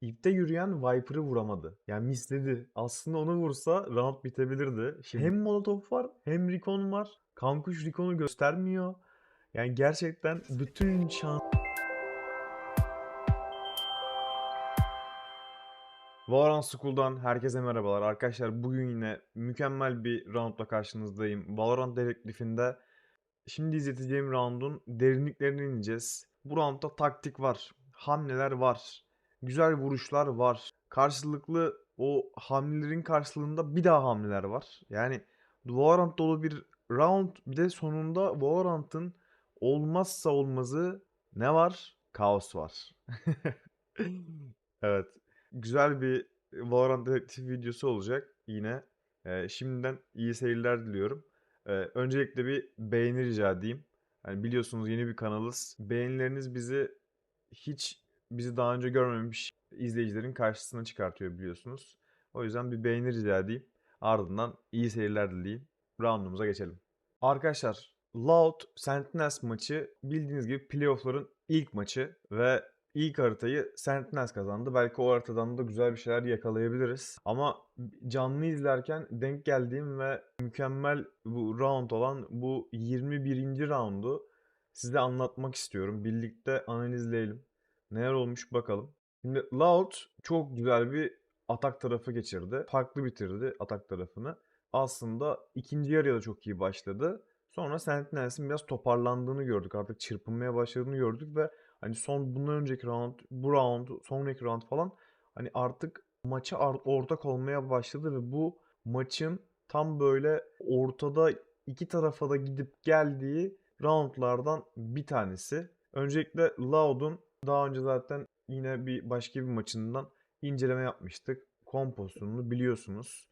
ipte yürüyen Viper'ı vuramadı. Yani misledi. Aslında onu vursa round bitebilirdi. Şimdi hem Molotov var hem Recon var. Kankuş Recon'u göstermiyor. Yani gerçekten bütün şans... Valorant School'dan herkese merhabalar. Arkadaşlar bugün yine mükemmel bir roundla karşınızdayım. Valorant dedektifinde şimdi izleteceğim round'un derinliklerine ineceğiz. Bu roundda taktik var, hamleler var, güzel vuruşlar var. Karşılıklı o hamlelerin karşılığında bir daha hamleler var. Yani Valorant dolu bir round bir de sonunda Valorant'ın olmazsa olmazı ne var? Kaos var. Evet. Güzel bir Valorant dedektif videosu olacak yine. Ee, şimdiden iyi seyirler diliyorum. Ee, öncelikle bir beğeni rica edeyim. Yani biliyorsunuz yeni bir kanalız. Beğenileriniz bizi hiç bizi daha önce görmemiş izleyicilerin karşısına çıkartıyor biliyorsunuz. O yüzden bir beğeni rica edeyim. Ardından iyi seyirler dileyeyim. Roundumuza geçelim. Arkadaşlar Loud Sentinels maçı bildiğiniz gibi playoff'ların ilk maçı ve ilk haritayı Sentinels kazandı. Belki o haritadan da güzel bir şeyler yakalayabiliriz. Ama canlı izlerken denk geldiğim ve mükemmel bu round olan bu 21. roundu size anlatmak istiyorum. Birlikte analizleyelim. Neler olmuş bakalım. Şimdi Loud çok güzel bir atak tarafı geçirdi. Farklı bitirdi atak tarafını. Aslında ikinci yarıya da çok iyi başladı. Sonra Sentinels'in biraz toparlandığını gördük. Artık çırpınmaya başladığını gördük ve hani son bundan önceki round, bu round, sonraki round falan hani artık maça ortak olmaya başladı ve bu maçın tam böyle ortada iki tarafa da gidip geldiği roundlardan bir tanesi. Öncelikle Loud'un daha önce zaten yine bir başka bir maçından inceleme yapmıştık. Kompozisyonunu biliyorsunuz.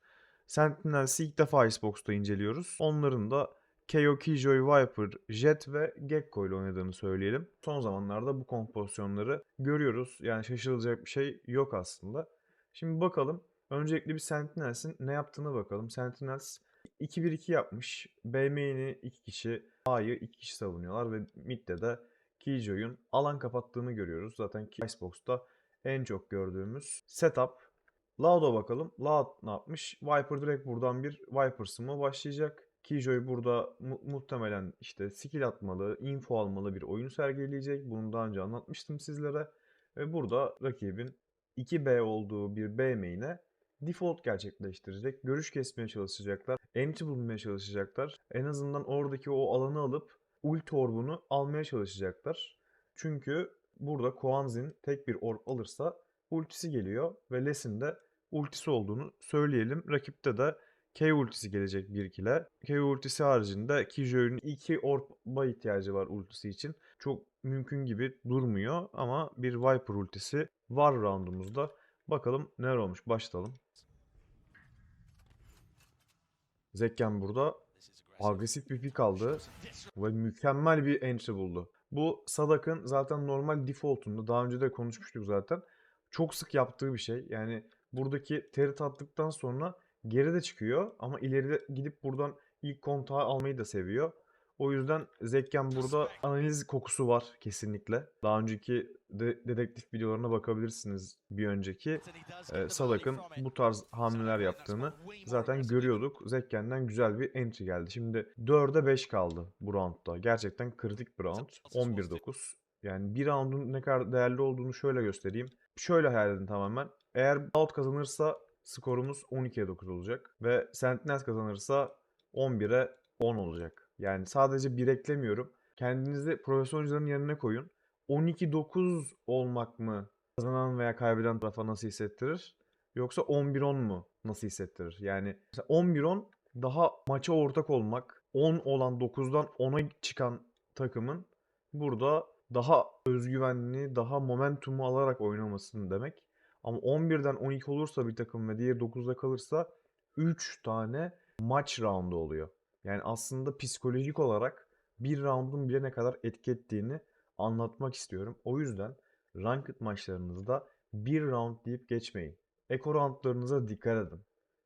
Sentinels'i ilk defa Icebox'ta inceliyoruz. Onların da KO, Killjoy, Viper, Jet ve Gekko ile oynadığını söyleyelim. Son zamanlarda bu kompozisyonları görüyoruz. Yani şaşırılacak bir şey yok aslında. Şimdi bakalım. Öncelikle bir Sentinels'in ne yaptığına bakalım. Sentinels 2-1-2 yapmış. B main'i 2 kişi, A'yı 2 kişi savunuyorlar ve midde de Killjoy'un alan kapattığını görüyoruz. Zaten Icebox'ta en çok gördüğümüz setup. Loud'a bakalım. Loud ne yapmış? Viper direkt buradan bir Viper sımı başlayacak. Killjoy burada mu- muhtemelen işte skill atmalı, info almalı bir oyun sergileyecek. Bunu daha önce anlatmıştım sizlere. Ve burada rakibin 2B olduğu bir B main'e default gerçekleştirecek. Görüş kesmeye çalışacaklar. Entry bulmaya çalışacaklar. En azından oradaki o alanı alıp ulti orbunu almaya çalışacaklar. Çünkü burada Kwanzin tek bir orb alırsa ultisi geliyor ve Les'in de ultisi olduğunu söyleyelim. Rakipte de K ultisi gelecek 1-2'le. K ultisi haricinde Killjoy'un 2 orba ihtiyacı var ultisi için. Çok mümkün gibi durmuyor ama bir Viper ultisi var roundumuzda. Bakalım neler olmuş. Başlayalım. Zekken burada agresif bir pick aldı ve mükemmel bir entry buldu. Bu Sadak'ın zaten normal default'unda daha önce de konuşmuştuk zaten. Çok sık yaptığı bir şey. Yani buradaki terit attıktan sonra geride çıkıyor ama ileride gidip buradan ilk kontağı almayı da seviyor. O yüzden Zekken burada analiz kokusu var kesinlikle. Daha önceki de- dedektif videolarına bakabilirsiniz bir önceki. Ee, Sadak'ın bu tarz hamleler yaptığını zaten görüyorduk. Zekken'den güzel bir entry geldi. Şimdi 4'e 5 kaldı bu roundda. Gerçekten kritik bir round. 11-9. Yani bir roundun ne kadar değerli olduğunu şöyle göstereyim. Şöyle hayal edin tamamen. Eğer Out kazanırsa skorumuz 12'ye 9 olacak. Ve Sentinels kazanırsa 11'e 10 olacak. Yani sadece bir eklemiyorum. Kendinizi profesyonelcilerin yerine koyun. 12-9 olmak mı kazanan veya kaybeden tarafa nasıl hissettirir? Yoksa 11-10 mu nasıl hissettirir? Yani mesela 11-10 daha maça ortak olmak, 10 olan 9'dan 10'a çıkan takımın burada daha özgüvenli, daha momentumu alarak oynamasını demek. Ama 11'den 12 olursa bir takım ve diğeri 9'da kalırsa 3 tane maç roundu oluyor. Yani aslında psikolojik olarak bir roundun bile ne kadar etki ettiğini anlatmak istiyorum. O yüzden ranked maçlarınızda bir round deyip geçmeyin. Eko roundlarınıza dikkat edin.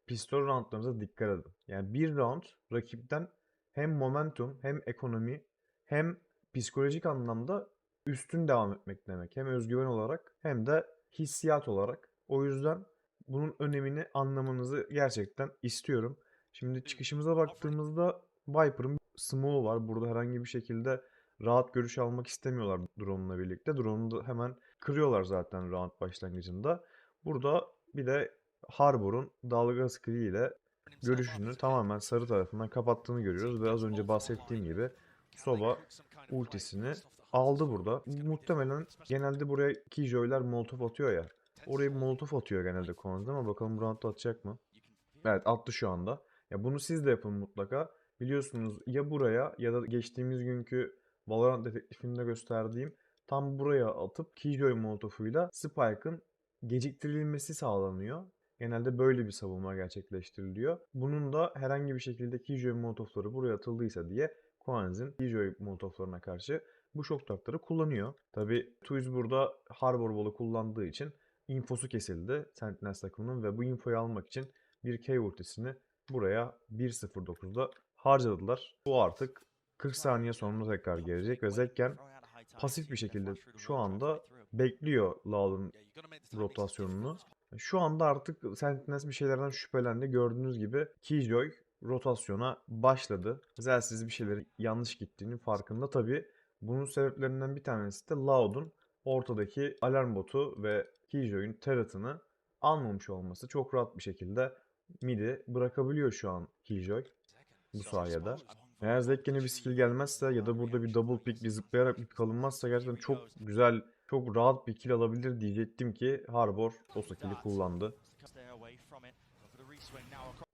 Pistol roundlarınıza dikkat edin. Yani bir round rakipten hem momentum hem ekonomi hem psikolojik anlamda üstün devam etmek demek. Hem özgüven olarak hem de hissiyat olarak. O yüzden bunun önemini anlamanızı gerçekten istiyorum. Şimdi çıkışımıza baktığımızda Viper'ın smoke'u var. Burada herhangi bir şekilde rahat görüş almak istemiyorlar drone'la birlikte. Drone'u da hemen kırıyorlar zaten round başlangıcında. Burada bir de Harbor'un dalga screen ile görüşünü tamamen sarı tarafından kapattığını görüyoruz ve az önce bahsettiğim gibi Soba ultisini aldı burada. Muhtemelen genelde buraya Killjoy'lar molotof atıyor ya. Oraya molotof atıyor genelde Konz ama bakalım round'da atacak mı? Evet attı şu anda. Ya bunu siz de yapın mutlaka. Biliyorsunuz ya buraya ya da geçtiğimiz günkü Valorant detektifinde gösterdiğim tam buraya atıp Killjoy molotofuyla Spike'ın geciktirilmesi sağlanıyor. Genelde böyle bir savunma gerçekleştiriliyor. Bunun da herhangi bir şekilde Killjoy molotofları buraya atıldıysa diye Quanzin Killjoy molotoflarına karşı bu şok takları kullanıyor. Tabi Twiz burada Harbor Wall'u kullandığı için infosu kesildi Sentinels takımının ve bu infoyu almak için bir K ultisini buraya 1.09'da harcadılar. Bu artık 40 saniye sonra tekrar gelecek ve Zekken pasif bir şekilde şu anda bekliyor Law'ın rotasyonunu. Şu anda artık Sentinels bir şeylerden şüphelendi. Gördüğünüz gibi Killjoy rotasyona başladı. Zelsiz bir şeylerin yanlış gittiğinin farkında. Tabi bunun sebeplerinden bir tanesi de Loud'un ortadaki alarm botu ve Killjoy'un turret'ını almamış olması. Çok rahat bir şekilde midi bırakabiliyor şu an Killjoy bu sayede. Eğer Zekken'e bir skill gelmezse ya da burada bir double pick bir zıplayarak bir kalınmazsa gerçekten çok güzel, çok rahat bir kill alabilir diyecektim ki Harbor o skill'i kullandı.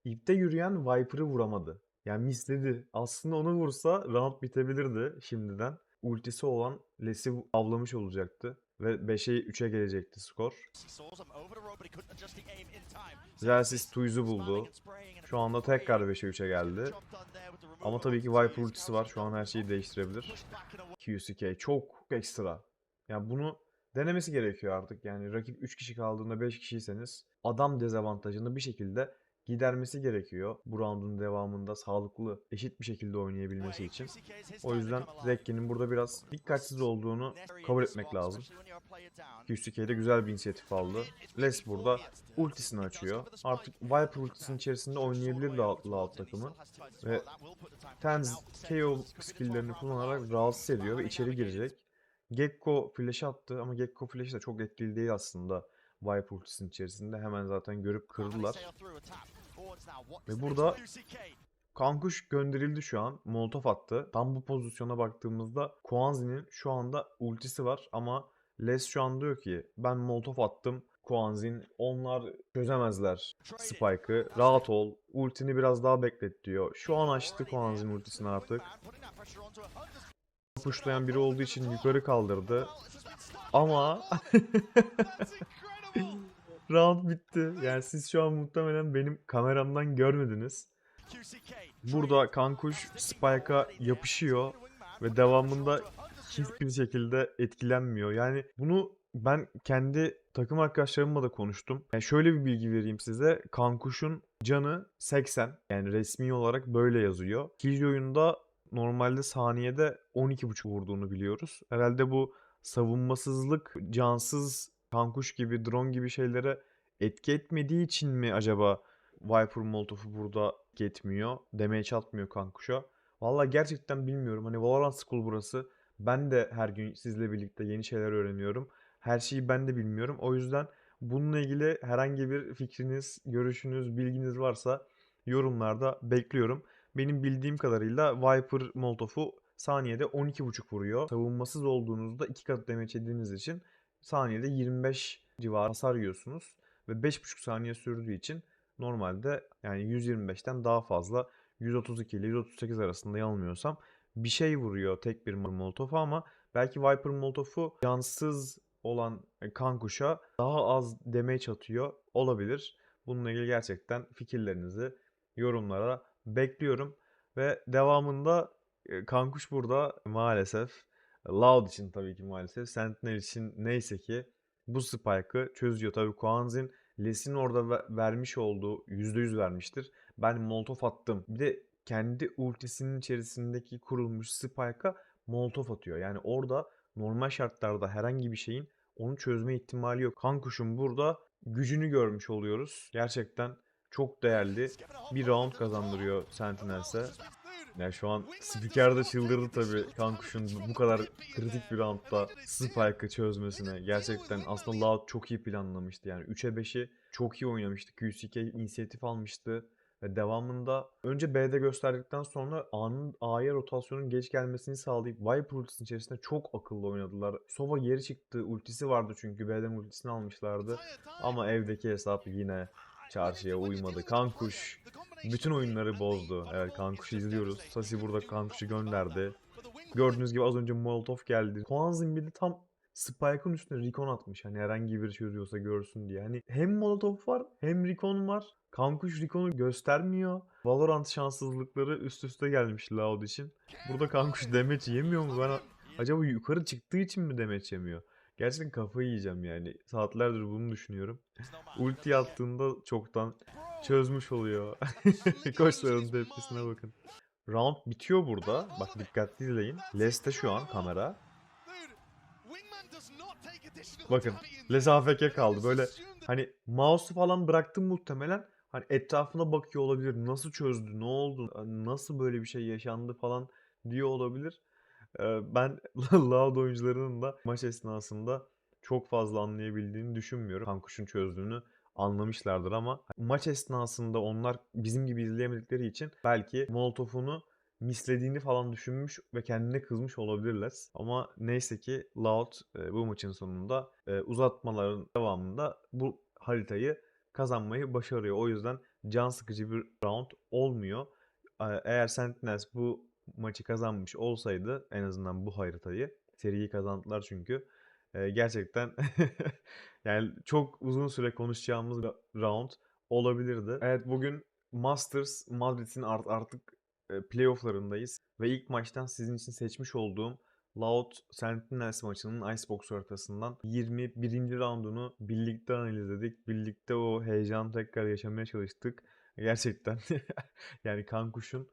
İpte yürüyen Viper'ı vuramadı. Yani misledi. Aslında onu vursa round bitebilirdi şimdiden. Ultisi olan Les'i avlamış olacaktı. Ve 5'e 3'e gelecekti skor. Zersis Tuiz'i buldu. Şu anda tekrar 5'e 3'e geldi. Ama tabii ki Viper ultisi var. Şu an her şeyi değiştirebilir. QCK çok ekstra. Yani bunu denemesi gerekiyor artık. Yani rakip 3 kişi kaldığında 5 kişiyseniz adam dezavantajını bir şekilde gidermesi gerekiyor. Bu roundun devamında sağlıklı, eşit bir şekilde oynayabilmesi için. O yüzden Zekki'nin burada biraz dikkatsiz olduğunu kabul etmek lazım. QCK'de güzel bir inisiyatif aldı. Les burada ultisini açıyor. Artık Viper ultisinin içerisinde oynayabilir Loud, takımı. Ve Tenz KO skilllerini kullanarak rahatsız ediyor ve içeri girecek. Gekko flash attı ama Gekko flash da çok etkili değil aslında. Viper ultisinin içerisinde hemen zaten görüp kırdılar. Ve burada Kankuş gönderildi şu an. Molotov attı. Tam bu pozisyona baktığımızda Kuanzi'nin şu anda ultisi var ama Les şu an diyor ki ben Molotov attım. Kuanzin onlar çözemezler Spike'ı. Rahat ol. Ultini biraz daha beklet diyor. Şu an açtı Kuanzin ultisini artık. Puşlayan biri olduğu için yukarı kaldırdı. Ama round bitti. Yani siz şu an muhtemelen benim kameramdan görmediniz. Burada Kankuş Spike'a yapışıyor ve devamında hiçbir şekilde etkilenmiyor. Yani bunu ben kendi takım arkadaşlarımla da konuştum. Yani şöyle bir bilgi vereyim size. Kankuş'un canı 80. Yani resmi olarak böyle yazıyor. Killjoy'un normalde saniyede 12.5 vurduğunu biliyoruz. Herhalde bu savunmasızlık, cansız kankuş gibi, drone gibi şeylere etki etmediği için mi acaba Viper Molotov'u burada etmiyor? Damage atmıyor kankuşa. Valla gerçekten bilmiyorum. Hani Valorant School burası. Ben de her gün sizle birlikte yeni şeyler öğreniyorum. Her şeyi ben de bilmiyorum. O yüzden bununla ilgili herhangi bir fikriniz, görüşünüz, bilginiz varsa yorumlarda bekliyorum. Benim bildiğim kadarıyla Viper Molotov'u saniyede 12.5 vuruyor. Savunmasız olduğunuzda 2 kat damage için saniyede 25 civarı hasar yiyorsunuz. Ve 5.5 saniye sürdüğü için normalde yani 125'ten daha fazla 132 ile 138 arasında yanılmıyorsam bir şey vuruyor tek bir Molotov'a ama belki Viper Molotov'u cansız olan Kankuş'a daha az damage atıyor olabilir. Bununla ilgili gerçekten fikirlerinizi yorumlara bekliyorum. Ve devamında e, Kankuş burada maalesef Loud için tabii ki maalesef Sentinel için neyse ki bu spike'ı çözüyor. Tabii Kuanzin Les'in orada ve- vermiş olduğu %100 vermiştir. Ben Molotov attım. Bir de kendi ultisinin içerisindeki kurulmuş spike'a Molotov atıyor. Yani orada normal şartlarda herhangi bir şeyin onu çözme ihtimali yok. Kankuş'un burada gücünü görmüş oluyoruz. Gerçekten çok değerli bir round kazandırıyor Sentinels'e. Yani şu an spiker de çıldırdı tabii Kankuş'un bu kadar kritik bir roundda Spike'ı çözmesine. Gerçekten aslında Loud çok iyi planlamıştı yani. 3'e 5'i çok iyi oynamıştı. QCK inisiyatif almıştı. Ve devamında önce B'de gösterdikten sonra A'nın A'ya rotasyonun geç gelmesini sağlayıp Viper ultisinin içerisinde çok akıllı oynadılar. Sova geri çıktı. Ultisi vardı çünkü B'den ultisini almışlardı. Ama evdeki hesap yine çarşıya uymadı. Kankuş bütün oyunları bozdu. Evet Kankuş'u izliyoruz. Sasi burada Kankuş'u gönderdi. Gördüğünüz gibi az önce Molotov geldi. Kwanzin bir de tam Spike'ın üstüne Recon atmış. Hani herhangi biri çözüyorsa görsün diye. Hani hem Molotov var hem Recon var. Kankuş Recon'u göstermiyor. Valorant şanssızlıkları üst üste gelmiş Loud için. Burada Kankuş demeç yemiyor mu? Ben acaba yukarı çıktığı için mi demeç yemiyor? Gerçekten kafayı yiyeceğim yani. Saatlerdir bunu düşünüyorum. Ulti attığında çoktan çözmüş oluyor. Koçların tepkisine bakın. Round bitiyor burada. Bak dikkatli izleyin. Les'te şu an kamera. Bakın Les AFK kaldı. Böyle hani mouse'u falan bıraktım muhtemelen. Hani etrafına bakıyor olabilir. Nasıl çözdü? Ne oldu? Nasıl böyle bir şey yaşandı falan diyor olabilir. Ben Loud oyuncularının da maç esnasında çok fazla anlayabildiğini düşünmüyorum. Kankuş'un çözdüğünü anlamışlardır ama maç esnasında onlar bizim gibi izleyemedikleri için belki Molotov'unu mislediğini falan düşünmüş ve kendine kızmış olabilirler. Ama neyse ki Loud bu maçın sonunda uzatmaların devamında bu haritayı kazanmayı başarıyor. O yüzden can sıkıcı bir round olmuyor. Eğer Sentinels bu maçı kazanmış olsaydı en azından bu haritayı seriyi kazandılar çünkü. E, gerçekten yani çok uzun süre konuşacağımız round olabilirdi. Evet bugün Masters Madrid'in art- artık playofflarındayız ve ilk maçtan sizin için seçmiş olduğum Loud Sentinels maçının Icebox haritasından 21. roundunu birlikte analizledik. Birlikte o heyecanı tekrar yaşamaya çalıştık. Gerçekten yani Kankuş'un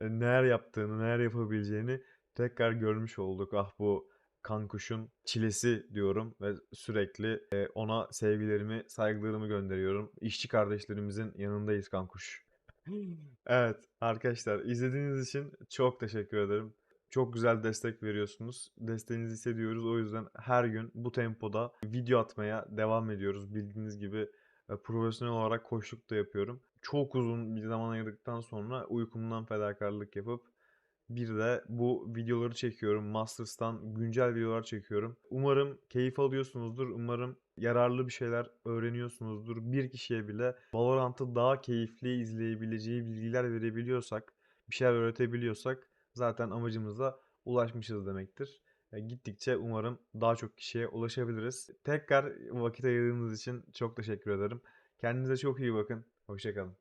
neler yaptığını, neler yapabileceğini tekrar görmüş olduk. Ah bu Kankuş'un çilesi diyorum ve sürekli e, ona sevgilerimi, saygılarımı gönderiyorum. İşçi kardeşlerimizin yanındayız Kankuş. Evet arkadaşlar izlediğiniz için çok teşekkür ederim. Çok güzel destek veriyorsunuz. Desteğinizi hissediyoruz. O yüzden her gün bu tempoda video atmaya devam ediyoruz. Bildiğiniz gibi e, profesyonel olarak koçluk da yapıyorum. Çok uzun bir zaman ayırdıktan sonra uykumdan fedakarlık yapıp bir de bu videoları çekiyorum. Masters'tan güncel videolar çekiyorum. Umarım keyif alıyorsunuzdur. Umarım yararlı bir şeyler öğreniyorsunuzdur. Bir kişiye bile Valorant'ı daha keyifli izleyebileceği bilgiler verebiliyorsak, bir şeyler öğretebiliyorsak zaten amacımıza ulaşmışız demektir. E, Gittikçe umarım daha çok kişiye ulaşabiliriz. Tekrar vakit ayırdığınız için çok teşekkür ederim. Kendinize çok iyi bakın. Hoşçakalın.